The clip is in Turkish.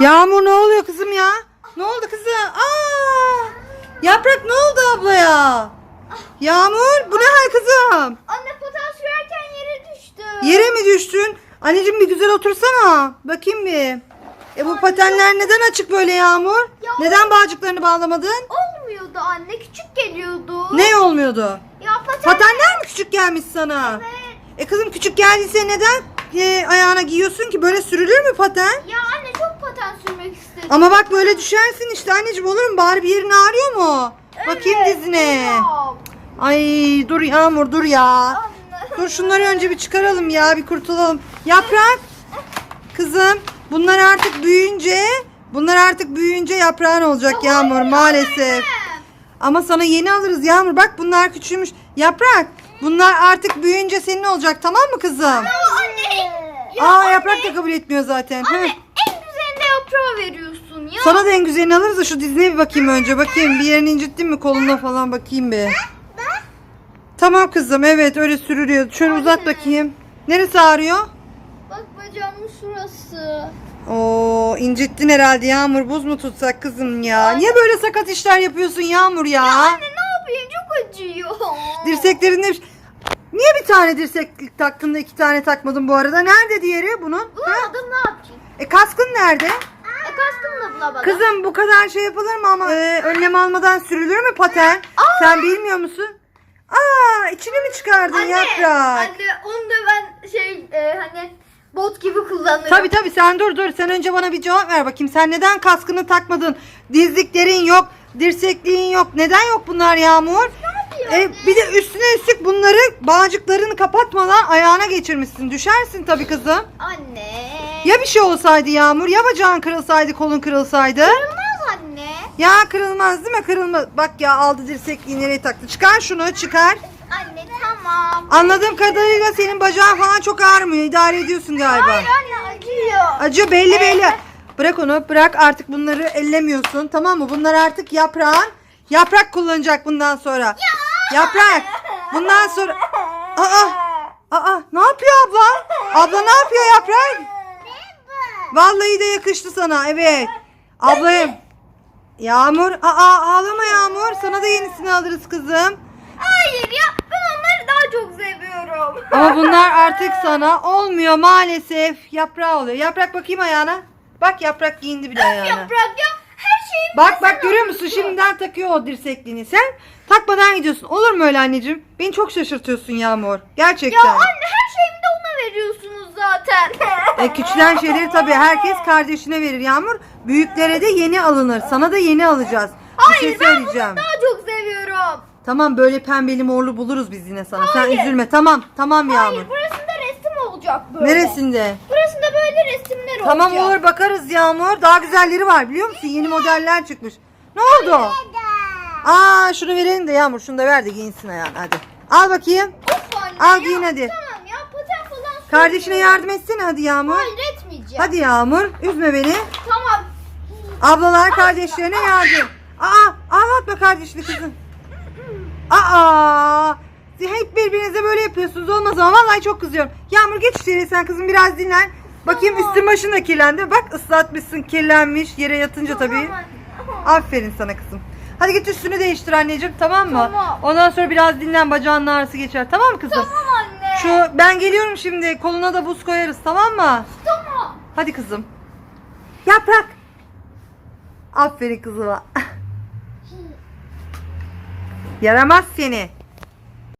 Yağmur ne oluyor kızım ya? Ne oldu kızım? Aa! Yaprak ne oldu ablaya? Yağmur bu ne hal kızım? Anne paten sürerken yere düştü. Yere mi düştün? Anneciğim bir güzel otursana. Bakayım bir. E bu patenler neden açık böyle Yağmur? Ya- Neden bağcıklarını bağlamadın? Olmuyordu anne küçük geliyordu. Ne olmuyordu? Ya paten. Patenler mi küçük gelmiş sana? Evet. E kızım küçük geldiyse neden e, ayağına giyiyorsun ki? Böyle sürülür mü paten? Ya anne çok paten sürmek istedim. Ama bak böyle düşersin işte anneciğim olur mu? Bari bir yerin ağrıyor mu? Bakayım dizine. yok. Ay dur Yağmur dur ya. Dur şunları önce bir çıkaralım ya bir kurtulalım. Yaprak. Kızım bunlar artık büyüyünce bunlar artık büyüyünce yaprağın olacak Yağmur maalesef. Ama sana yeni alırız Yağmur. Bak bunlar küçülmüş. Yaprak bunlar artık büyüyünce senin olacak tamam mı kızım? Ama anne. Aa yaprak da kabul etmiyor zaten. Anne Hı. en güzelinde yaprağı veriyorsun ya. Sana da en güzelini alırız da şu dizine bir bakayım önce. Bakayım bir yerini incittin mi koluna falan bakayım bir. Tamam kızım evet öyle sürülüyor. Şöyle uzat bakayım. Neresi ağrıyor? Bak bacağımın şurası. Oo incittin herhalde Yağmur. Buz mu tutsak kızım ya? Niye böyle sakat işler yapıyorsun Yağmur ya? Anne ne yapayım çok acıyor. Dirseklerinde... Niye bir tane dirseklik taktın da iki tane takmadın bu arada? Nerede diğeri bunun? Ha? Bulamadım ne yapayım? E kaskın nerede? Kaskımla bulamadım. Kızım bu kadar şey yapılır mı ama e, önlem almadan sürülür mü paten? Sen bilmiyor musun? Aa içini mi çıkardın Anne, yaprak? Anne onu da ben şey e, hani bot gibi kullanırım. Tabi tabi sen dur dur sen önce bana bir cevap ver bakayım. Sen neden kaskını takmadın? Dizliklerin yok, dirsekliğin yok. Neden yok bunlar Yağmur? E, bir de üstüne üstlük bunları bağcıklarını kapatmadan ayağına geçirmişsin. Düşersin tabi kızım. Anne. Ya bir şey olsaydı Yağmur ya bacağın kırılsaydı kolun kırılsaydı. Kırılmaz anne. Ya kırılmaz değil mi? Kırılmaz. Bak ya aldı dirsekliği nereye taktı. Çıkar şunu çıkar. Anne tamam. Anladığım kadarıyla senin bacağın falan çok ağrımıyor. İdare ediyorsun galiba. Hayır anne acıyor. Acıyor belli belli. Bırak onu bırak artık bunları ellemiyorsun tamam mı? Bunlar artık yaprağın. Yaprak kullanacak bundan sonra. Yaprak. Bundan sonra. Aa, aa ne yapıyor abla? Abla ne yapıyor yaprak? Vallahi de yakıştı sana evet. Ablayım. Yağmur. Aa ağlama Yağmur. Sana da yenisini alırız kızım. Hayır ya ben onları daha çok seviyorum. Ama bunlar artık sana olmuyor maalesef. Yaprağı oluyor. Yaprak bakayım ayağına. Bak yaprak giyindi bile ayağına. Yaprak ya her şeyim Bak bak görüyor musun şimdiden takıyor o dirsekliğini. Sen takmadan gidiyorsun. Olur mu öyle anneciğim? Beni çok şaşırtıyorsun Yağmur. Gerçekten. Ya anne her zaten. E, küçülen şeyleri tabii herkes kardeşine verir Yağmur. Büyüklere de yeni alınır. Sana da yeni alacağız. Bir şey Hayır ben bunu söyleyeceğim. daha çok seviyorum. Tamam böyle pembeli morlu buluruz biz yine sana. Sen Hayır. üzülme. Tamam tamam Yağmur. Hayır burasında resim olacak böyle. Neresinde? Burasında böyle resimler Tamam olacak. olur bakarız Yağmur. Daha güzelleri var biliyor musun? Yeni modeller çıkmış. Ne oldu? Aa şunu verelim de Yağmur şunu da ver de giyinsin ayağına hadi. Al bakayım. Of anne Al ya. giyin hadi. Tamam Kardeşine yardım etsene hadi Yağmur. Hayır etmeyeceğim. Hadi Yağmur üzme beni. Tamam. Ablalar kardeşlerine yardım. Aa ağlatma kardeşini kızım. Aa hep birbirinize böyle yapıyorsunuz olmaz ama vallahi çok kızıyorum. Yağmur geç içeri sen kızım biraz dinlen. Bakayım Tamam. üstün başın da kirlendi. Bak ıslatmışsın kirlenmiş yere yatınca tabii. Aferin sana kızım. Hadi git üstünü değiştir anneciğim tamam mı? Tamam. Ondan sonra biraz dinlen bacağın ağrısı geçer tamam mı kızım? Tamam. Şu ben geliyorum şimdi koluna da buz koyarız tamam mı? Tamam. Hadi kızım. Yaprak. Aferin kızıma. Yaramaz seni.